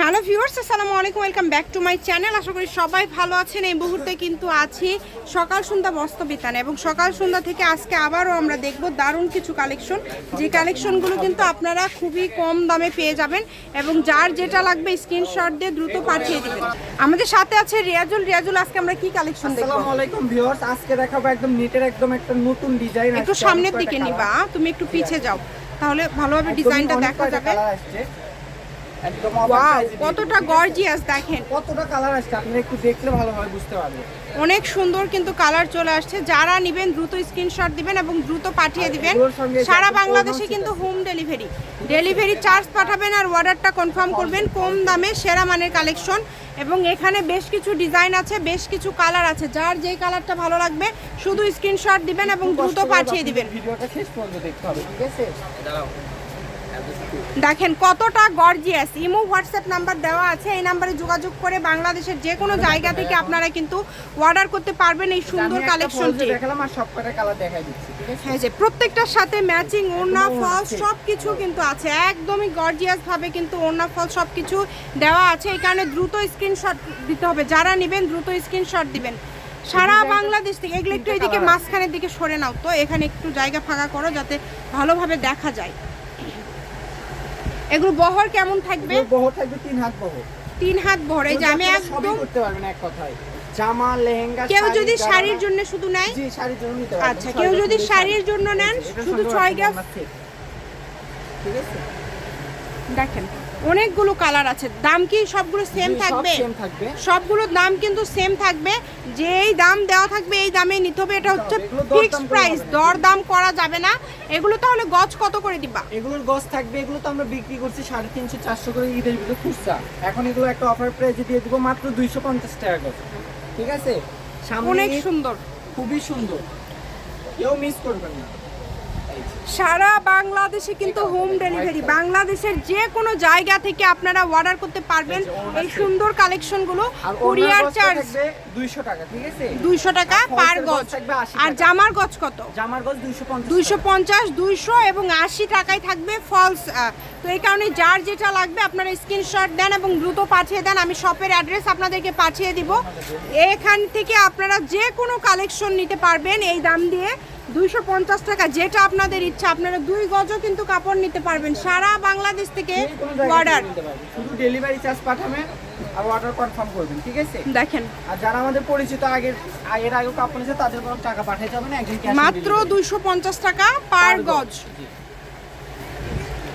Hello viewers আসসালামু আলাইকুম welcome back to my channel আশা করি সবাই ভালো আছেন। এই মুহূর্তে কিন্তু আছি সকাল সন্ধ্যা বস্ত্রবিতানে এবং সকাল সন্ধ্যা থেকে আজকে আবারও আমরা দেখব দারুণ কিছু কালেকশন যে কালেকশনগুলো কিন্তু আপনারা খুবই কম দামে পেয়ে যাবেন এবং যার যেটা লাগবে স্ক্রিনশট দিয়ে দ্রুত পাঠিয়ে দিবেন। আমাদের সাথে আছে রিয়াজুল। রিয়াজুল আজকে আমরা কি কালেকশন দেখব? আসসালামু আলাইকুম ভিউয়ার্স আজকে দেখাবো একদম নিটের একদম একটা নতুন ডিজাইন একটু সামনের দিকে নিবা তুমি একটু পিছে যাও। তাহলে ভালোভাবে ডিজাইনটা দেখা যাবে। একদম ওয়াও কতটা গর্জিয়াস দেখেন। কতটা কালার আসছে আপনারা একটু দেখলে ভালোভাবে বুঝতে পারবেন। অনেক সুন্দর কিন্তু কালার চলে আসছে। যারা নেবেন দ্রুত স্ক্রিনশট দিবেন এবং দ্রুত পাঠিয়ে দিবেন। সারা বাংলাদেশে কিন্তু হোম ডেলিভারি ডেলিভারি চার্জ পাঠাবেন আর অর্ডারটা কনফার্ম করবেন। কম দামে সেরা মানের কালেকশন এবং এখানে বেশ কিছু ডিজাইন আছে বেশ কিছু কালার আছে। যার যেই কালারটা ভালো লাগবে শুধু স্ক্রিনশট দিবেন এবং দ্রুত পাঠিয়ে দিবেন। ভিডিওটা শেষ পর্যন্ত দেখতে হবে ঠিক আছে? দেখেন কতটা গর্জিয়াস ইমো হোয়াটসঅ্যাপ নাম্বার দেওয়া আছে এই নাম্বারে যোগাযোগ করে বাংলাদেশের যে কোনো জায়গা থেকে আপনারা কিন্তু অর্ডার করতে পারবেন এই সুন্দর কালেকশনটি দেখালাম আর সব কটা কালার দেখাই দিচ্ছি হ্যাঁ যে প্রত্যেকটার সাথে ম্যাচিং ওড়না ফল সব কিছু কিন্তু আছে। একদমই গর্জিয়াস ভাবে কিন্তু ওড়না ফল সব কিছু দেওয়া আছে। এই কারণে দ্রুত স্ক্রিনশট দিতে হবে। যারা নেবেন দ্রুত স্ক্রিনশট দিবেন। সারা বাংলাদেশ থেকে এগুলো একটু এদিকে মাঝখানের দিকে সরে নাও তো। এখানে একটু জায়গা ফাঁকা করো যাতে ভালোভাবে দেখা যায়। এগুলো বহর কেমন থাকবে? বহর থাকবে তিন হাত বহর। তিন হাত বহর এই যে আমি একদম করতে পারবেন এক কথায়। জামা লেহেঙ্গা কেউ যদি শাড়ির জন্য শুধু নেয়? জি শাড়ির জন্য নিতে পারবেন। আচ্ছা কেউ যদি শাড়ির জন্য নেন শুধু ছয় set। ঠিক আছে? দেখেন অনেকগুলো কালার আছে। দাম কি সবগুলো সেম থাকবে? সবগুলোর দাম কিন্তু সেম থাকবে। যে এই দাম দেওয়া থাকবে এই দামে নিতে হবে। এটা হচ্ছে ফিক্সড প্রাইস দর দাম করা যাবে। না। এগুলো তাহলে গজ কত করে দিবা? এগুলোর গজ থাকবে এগুলো তো আমরা বিক্রি করছি সাড়ে তিনশো চারশো করে ঈদের ভিতরে খুচরা। এখন এগুলো একটা অফার প্রাইসে দিয়ে দিব মাত্র দুইশো পঞ্চাশ টাকা গজ। ঠিক আছে? অনেক সুন্দর। খুবই সুন্দর। কেউ মিস করবেন না। সারা বাংলাদেশে কিন্তু হোম ডেলিভারি বাংলাদেশের যে কোনো জায়গা থেকে আপনারা অর্ডার করতে পারবেন এই সুন্দর কালেকশনগুলো কুরিয়ার চার্জ থাকবে দুইশো টাকা ঠিক আছে? দুইশো টাকা পার গজ। 80 আর জামার গজ কত? জামার গজ দুইশো পঞ্চাশ দুইশো পঞ্চাশ দুইশো এবং আশি টাকায় থাকবে ফলস তো এই কারণে যার যেটা লাগবে আপনারা স্ক্রিনশট দেন এবং দ্রুত পাঠিয়ে দেন। আমি শপের অ্যাড্রেস আপনাদেরকে পাঠিয়ে দিব। এখান থেকে আপনারা যে কোনো কালেকশন নিতে পারবেন এই দাম দিয়ে। দুইশো পঞ্চাশ টাকা যেটা আপনাদের ইচ্ছা। আপনারা দুই গজও কিন্তু কাপড় নিতে পারবেন। সারা বাংলাদেশ থেকে অর্ডার। শুধু ডেলিভারি চার্জ পাঠাবেন আর অর্ডার কনফার্ম করবেন ঠিক আছে? দেখেন। আর যারা আমাদের পরিচিত আগের এর আগেও কাপড় নিয়েছে তাদের কোনো টাকা পাঠাতে হবে না একদিন মাত্র। দুইশো পঞ্চাশ টাকা পার গজ।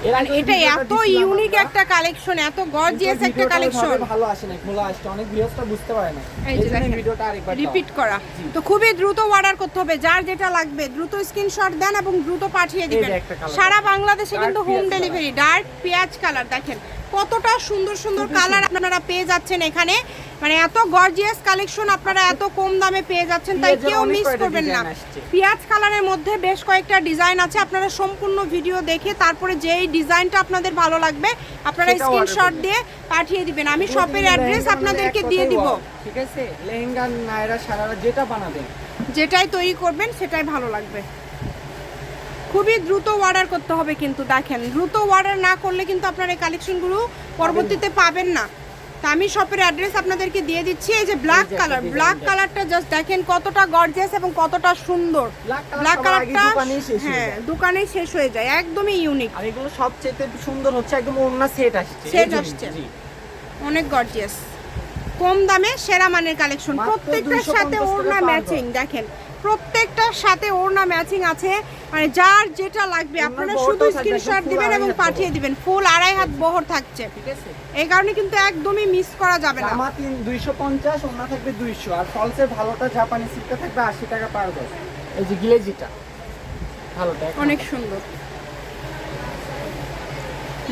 জি। এটা এত ইউনিক একটা কালেকশন এত গর্জিয়াস একটা কালেকশন ভালো আসে না খোলা আসছে অনেক ভিউয়ার্সটা বুঝতে পারে না এই যে দেখেন। ভিডিওটা আরেকবার রিপিট করা। তো খুবই দ্রুত অর্ডার করতে হবে যার যেটা লাগবে দ্রুত স্ক্রিনশট দেন এবং দ্রুত পাঠিয়ে দিবেন। সারা বাংলাদেশে কিন্তু হোম ডেলিভারি ডার্ক পেঁয়াজ কালার দেখেন। কতটা সুন্দর সুন্দর কালার আপনারা পেয়ে যাচ্ছেন এখানে। মানে এত গর্জিয়াস কালেকশন আপনারা এত কম দামে পেয়ে যাচ্ছেন তাই কেউ মিস করবেন না। পেঁয়াজ কালারের মধ্যে বেশ কয়েকটা ডিজাইন আছে আপনারা সম্পূর্ণ ভিডিও দেখে তারপরে যেই ডিজাইনটা আপনাদের ভালো লাগবে আপনারা স্ক্রিনশট দিয়ে পাঠিয়ে দিবেন। আমি শপের অ্যাড্রেস আপনাদেরকে দিয়ে দিব। ঠিক আছে? লেহেঙ্গা নায়রা সারারা যেটা বানাবেন। যেটাই তৈরি করবেন সেটাই ভালো লাগবে। খুবই দ্রুত অর্ডার করতে হবে কিন্তু দেখেন দ্রুত অর্ডার না করলে কিন্তু আপনার এই কালেকশনগুলো পরবর্তীতে পাবেন না। তা আমি শপের অ্যাড্রেস আপনাদেরকে দিয়ে দিচ্ছি এই যে ব্ল্যাক কালার ব্ল্যাক কালারটা জাস্ট দেখেন কতটা গর্জিয়াস এবং কতটা সুন্দর। ব্ল্যাক কালারটা হয়ে। দোকানেই শেষ হয়ে যায় একদমই ইউনিক আর এগুলো সবচেয়ে সুন্দর হচ্ছে একদম ওড়না সেট আসছে। সেট আসছে। অনেক গর্জিয়াস কম দামে সেরা মানের কালেকশন প্রত্যেকটার 250 সাথে ওড়না ম্যাচিং দেখেন। প্রত্যেকটার সাথে ওড়না ম্যাচিং আছে। মানে যার যেটা লাগবে আপনারা শুধু স্ক্রিনশট দিবেন এবং পাঠিয়ে দিবেন। ফুল আড়াই হাত বহর থাকছে। ঠিক আছে। এই কারণে কিন্তু একদমই মিস করা যাবে না। জামা তিন দুইশো পঞ্চাশ ওড়না থাকবে দুইশো। আর ফলসের ভালোটা জাপানি সিটটা থাকবে আশি টাকা পার গজ এই যে গিলেজিটা। ভালোটা অনেক সুন্দর।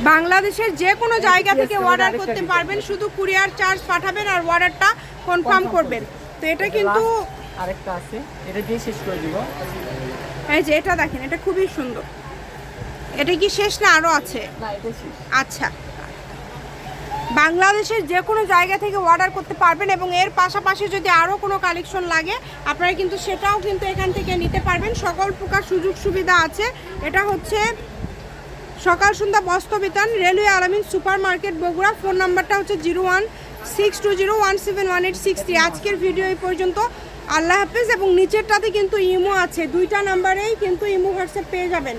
বাংলাদেশের যে কোনো জায়গা থেকে অর্ডার করতে পারবেন। শুধু কুরিয়ার চার্জ পাঠাবেন আর অর্ডারটা কনফার্ম করবেন। তো এটা কিন্তু আরেকটা আছে। এটা দিয়ে শেষ করে দিব। এই যে এটা দেখেন এটা খুবই সুন্দর। এটা কি শেষ না আরও আছে? আচ্ছা। বাংলাদেশের যে কোনো জায়গা থেকে অর্ডার করতে পারবেন এবং এর পাশাপাশি যদি আরও কোনো কালেকশন লাগে আপনারা কিন্তু সেটাও কিন্তু এখান থেকে নিতে পারবেন। সকল প্রকার সুযোগ সুবিধা আছে। এটা হচ্ছে Sakal Sandhya Bastra Bitan railway Alamin super market Bogura. Phone নাম্বারটা হচ্ছে zero one six two zero one seven one eight six three. আজকের ভিডিও এই পর্যন্ত। আল্লাহ হাফেজ এবং নিচেরটাতে কিন্তু ইমো আছে। দুইটা নাম্বারেই কিন্তু ইমো হোয়াটসঅ্যাপ পেয়ে যাবেন।